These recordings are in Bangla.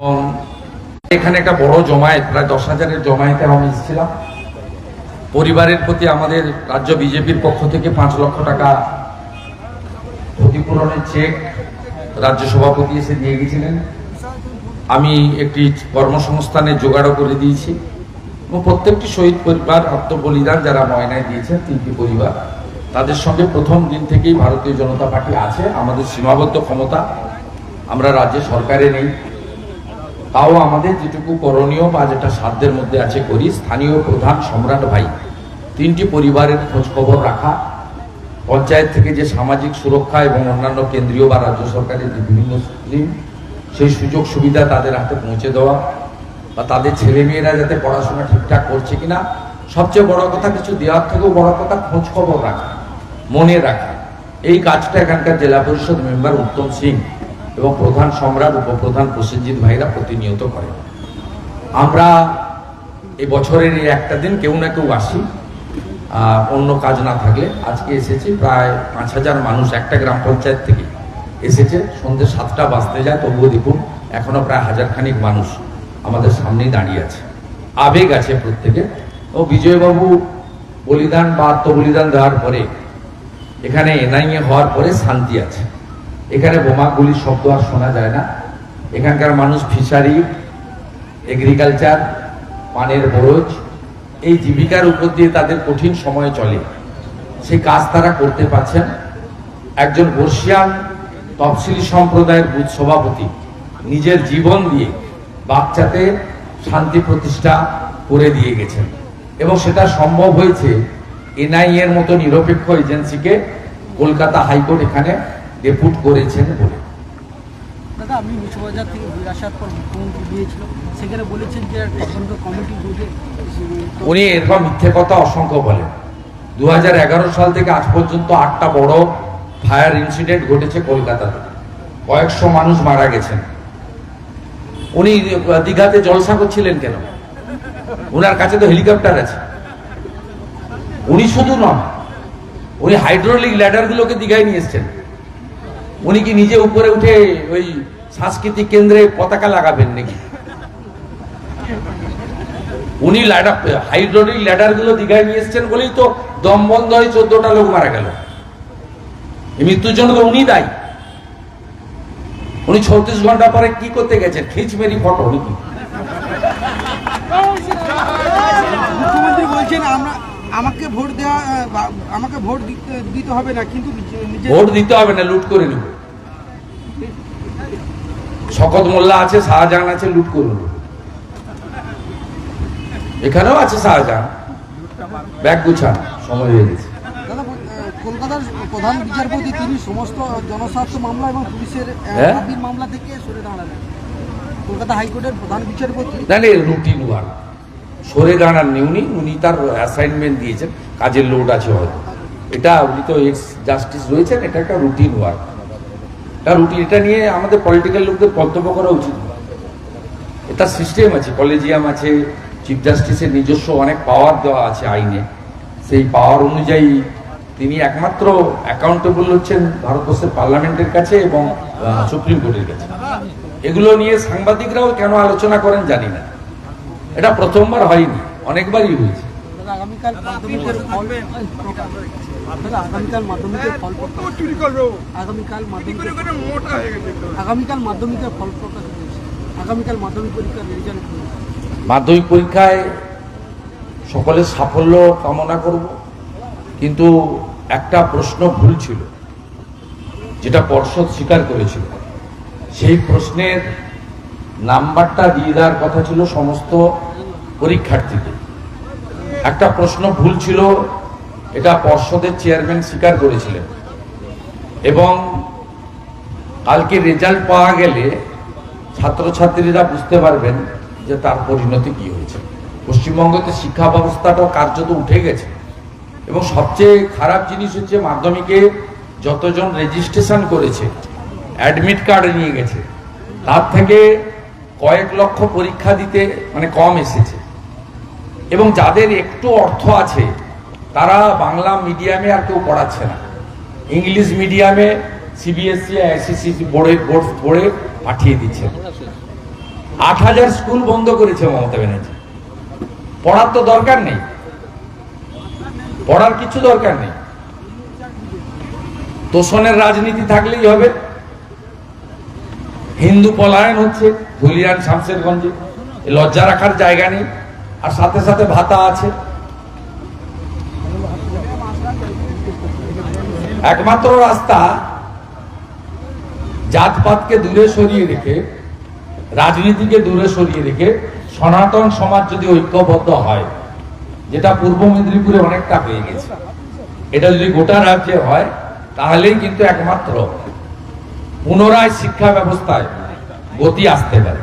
এবং এখানে একটা বড় জমায়েত, প্রায় দশ হাজারের জমায়েতে আমি এসেছিলাম। পরিবারের প্রতি আমাদের রাজ্য বিজেপির পক্ষ থেকে পাঁচ লক্ষ টাকা ক্ষতিপূরণের চেক রাজ্য সভাপতি এসে দিয়ে গেছিলেন। আমি একটি কর্মসংস্থানে জোগাড়ও করে দিয়েছি। এবং প্রত্যেকটি শহীদ পরিবার, আত্মবলিদান যারা ময়নায় দিয়েছেন, তিনটি পরিবার, তাদের সঙ্গে প্রথম দিন থেকেই ভারতীয় জনতা পার্টি আছে। আমাদের সীমাবদ্ধ ক্ষমতা আমরা রাজ্য সরকারে নেই। তাও আমাদের যেটুকু করণীয় বা যেটা সাধ্যের মধ্যে আছে করি, স্থানীয় প্রধান সম্রাট ভাই, তিনটি পরিবারের খোঁজখবর রাখা, পঞ্চায়েত থেকে যে সামাজিক সুরক্ষা এবং অন্যান্য কেন্দ্রীয় বা রাজ্য সরকারের যে বিভিন্ন স্কিম, সেই সুযোগ সুবিধা তাদের হাতে পৌঁছে দেওয়া বা তাদের ছেলেমেয়েরা যাতে পড়াশোনা ঠিকঠাক করছে কিনা, সবচেয়ে বড় কথা কিছু দেওয়ার থেকেও বড় কথা খোঁজখবর রাখা, মনে রাখা। এই কাজটা এখানকার জেলা পরিষদ মেম্বার উত্তম সিং এবং প্রধান সম্রাট, উপপ্রধান প্রসেনজিৎ ভাইরা প্রতিনিয়ত করেন। আমরা এই বছরের এই একটা দিন কেউ না কেউ আসি। অন্য কাজ না থাকলে আজকে এসেছি, প্রায় পাঁচ হাজার মানুষ একটা গ্রাম পঞ্চায়েত থেকে এসেছে। সন্ধ্যে সাতটা বাজতে যায়, তবুও দেখুন, এখনও প্রায় হাজারখানিক মানুষ আমাদের সামনেই দাঁড়িয়ে আছে। আবেগ আছে প্রত্যেকে ও বিজয়বাবু বলিদান, বা আত্মবলিদান দেওয়ার পরে, এখানে এনআইএ হওয়ার পরে শান্তি আছে। এখানে বোমাগুলির শব্দ আর শোনা যায় না। এখানকার মানুষ ফিশারি, এগ্রিকালচার, পানের বরজ, এই জীবিকার উপর দিয়ে তাদের কঠিন সময় চলে। সেই কাজ তারা করতে পারছেন। একজন বর্ষিয়ান তফসিলি সম্প্রদায়ের বুথ সভাপতি, নিজের জীবন দিয়ে বাচ্চাতে শান্তি প্রতিষ্ঠা করে দিয়ে গেছেন। এবং সেটা সম্ভব হয়েছে এনআইএর মতো নিরপেক্ষ এজেন্সিকে কলকাতা হাইকোর্ট এখানে ডেপুট করেছেন বলে। দাদা আপনি মিশবাজার থেকে ঘুরে আসার পর মুখ্যমন্ত্রী দিয়েছিল। সেখানে বলেছেন যে তদন্ত কমিটি গঠে উনি এরকম মিথ্যে কথা অসংখ্য বলেন। দুহাজার এগারো সাল থেকে আজ পর্যন্ত আটটা বড় ফায়ার ইনসিডেন্ট ঘটেছে কলকাতাতে। কয়েকশো মানুষ মারা গেছেন। উনি দীঘাতে জলসা করছিলেন কেন? ওনার কাছে তো হেলিকপ্টার আছে। উনি শুধু নন উনি হাইড্রোলিক ল্যাডারগুলোকে দীঘায় নিয়ে এসছেন। উনি কি নিজে উপরে উঠে ওই সাংস্কৃতিক কেন্দ্রে পতাকা লাগাবেন নাকি? উনি ল্যাডার হাইড্রোলিক ল্যাডারগুলো দীঘায় নিয়ে এসছেন বলেই তো দম বন্ধ হয়ে চোদ্দটা লোক মারা গেল। মৃত্যুর জন্য তো উনি দায়ী। উনি ছত্রিশ ঘণ্টা পরে কি করতে গেছেন? খিচ মেরি ফটো, নাকি? আমরা আমাকে ভোট দেওয়া আমাকে ভোট দিতে দিতে হবে না কিন্তু ভোট দিতে হবে না লুট করে নেব। শকত মোল্লা আছে শাহজাহান আছে লুট করুন এখানেও আছে শাহজাহান। ব্যাগ গুছান সময় হয়ে গেছে। কলকাতার প্রধান বিচারপতি তিনি সমস্ত জনস্বার্থ মামলা এবং পুলিশের হ্যাঁ? মামলা থেকে সরে দাঁড়ালেন। কলকাতা হাইকোর্টের প্রধান বিচারপতি রুটিন ওয়ার্ক সরে দাঁড়াননি উনি উনি তার অ্যাসাইনমেন্ট দিয়েছেন, কাজের লোড আছে হয়তো। এটা উনি তো এক্স জাস্টিস রয়েছেন, এটা একটা রুটিন ওয়ার্ক এটা রুটিন এটা নিয়ে আমাদের পলিটিক্যাল লোকদের মন্তব্য করা উচিত। এটা সিস্টেম আছে কলেজিয়াম আছে চিফ জাস্টিসের নিজস্ব অনেক পাওয়ার দেওয়া আছে আইনে। সেই পাওয়ার অনুযায়ী তিনি একমাত্র অ্যাকাউন্টেবল হচ্ছেন ভারতবর্ষের পার্লামেন্টের কাছে এবং সুপ্রিম কোর্টের কাছে। এগুলো নিয়ে সাংবাদিকরাও কেন আলোচনা করেন জানি না। এটা প্রথমবার হয়নি অনেকবারই হয়েছে। হয়ে মাধ্যমিক পরীক্ষায় সকলের সাফল্য কামনা করব কিন্তু একটা প্রশ্ন ভুল ছিল যেটা পর্ষদ স্বীকার করেছিল। সেই প্রশ্নের নাম্বারটা দিয়ে দেওয়ার কথা ছিল সমস্ত পরীক্ষার্থীকে একটা প্রশ্ন ভুল ছিল, এটা পর্ষদের চেয়ারম্যান স্বীকার করেছিলেন। এবং কালকে রেজাল্ট পাওয়া গেলে ছাত্রছাত্রীরা বুঝতে পারবেন যে তার পরিণতি কি হয়েছে। পশ্চিমবঙ্গতে শিক্ষা ব্যবস্থাটাও কার্যত উঠে গেছে। এবং সবচেয়ে খারাপ জিনিস হচ্ছে মাধ্যমিকে যতজন রেজিস্ট্রেশন করেছে, অ্যাডমিট কার্ড নিয়ে গেছে, তার থেকে কয়েক লক্ষ পরীক্ষা দিতে মানে কম এসেছে। এবং যাদের একটু অর্থ আছে, তারা বাংলা মিডিয়ামে আর কেউ পড়াচ্ছে না। ইংলিশ মিডিয়ামে সিবিএসসি আইসিসি বোর্ডে বোর্ড বোর্ডে পাঠিয়ে দিচ্ছে। আট হাজার স্কুল বন্ধ করেছে মমতা ব্যানার্জি। পড়ার তো দরকার নেই। পড়ার কিছু দরকার নেই। তোষণের রাজনীতি থাকলেই হবে। হিন্দু পলায়ন হচ্ছে। ধুলিয়ান শামশেরগঞ্জে এ লজ্জা রাখার জায়গা নেই। আর সাথে সাথে ভাতা আছে। একমাত্র রাস্তা জাতপাতকে দূরে সরিয়ে রেখে, রাজনীতিকে দূরে সরিয়ে রেখে সনাতন সমাজ যদি ঐক্যবদ্ধ হয়, যেটা পূর্ব মেদিনীপুরে অনেকটা হয়ে গেছে। এটা যদি গোটা রাজ্যে হয়, তাহলেই কিন্তু একমাত্র পুনরায় শিক্ষা ব্যবস্থায় গতি আসতে পারে।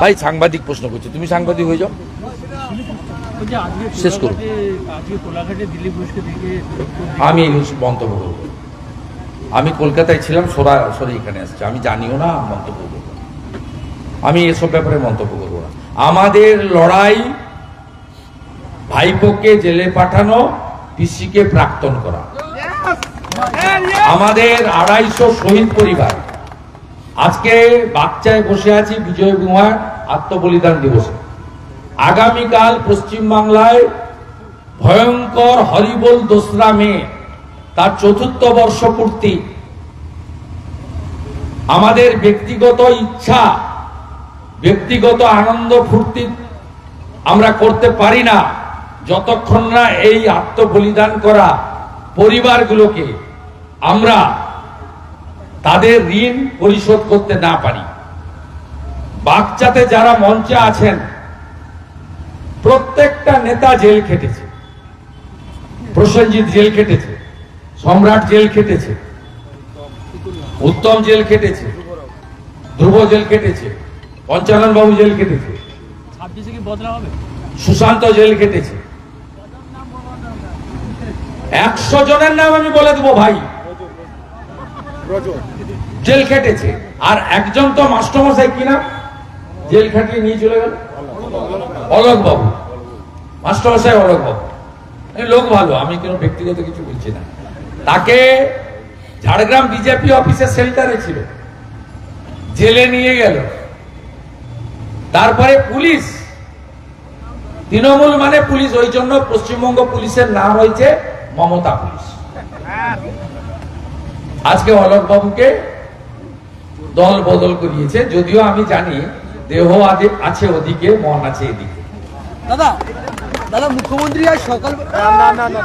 ভাই, সাংবাদিক প্রশ্ন করছে। তুমি সাংবাদিক হয়ে যাও। শেষ দেখে আমি এই মন্তব্য করব। আমি কলকাতায় ছিলাম সরাসরি এখানে আসছে। আমি জানিও না, মন্তব্য করব আমি এসব ব্যাপারে মন্তব্য করব না। আমাদের লড়াই ভাইপোকে জেলে পাঠানো, পিসিকে প্রাক্তন করা। আমাদের আড়াইশো শহীদ পরিবার। আজকে বাচ্চায় বসে আছি বিজয় কুমার আত্মবলিদান দিবসে। আগামীকাল পশ্চিমবাংলায় ভয়ঙ্কর হরিবোল দোসরা মে, তার চতুর্থ বর্ষ পূর্তি আমাদের ব্যক্তিগত ইচ্ছা, ব্যক্তিগত আনন্দ ফুর্তি আমরা করতে পারি না, যতক্ষণ না এই আত্মবলিদান করা পরিবারগুলোকে আমরা তাদের ঋণ পরিশোধ করতে না পারি। বাচ্চাতে যারা মঞ্চে আছেন, প্রত্যেকটা নেতা জেল খেটেছে। প্রসেনজিৎ জেল খেটেছে, সম্রাট জেল খেটেছে, উত্তম জেল খেটেছে, ধ্রুব জেল খেটেছে পঞ্চানন বাবু জেল খেটেছে, সুশান্ত জেল খেটেছে। একশো জনের নাম আমি বলে দেবো ভাই। জেল খেটেছে। আর একজন তো মাস্টারমশাই কিনা জেল খাটিয়ে নিয়ে চলে গেল? অলোক বাবু মাস্টারমশাই অলোক বাবু লোক ভালো, আমি কোনো ব্যক্তিগত কিছু বলছি না। তাকে ঝাড়গ্রাম বিজেপি অফিসের সেন্টারে ছিল। জেলে নিয়ে গেল। তারপরে পুলিশ। তৃণমূল মানে পুলিশ, ওই জন্য পশ্চিমবঙ্গ পুলিশের নাম হয়েছে মমতা পুলিশ। আজকে অলক বাবুকে দল বদল করিয়েছে যদিও আমি জানি দেহ আদে আছে ওদিকে মন আছে এদিকে দাদা দাদা মুখ্যমন্ত্রী আজ সকাল না না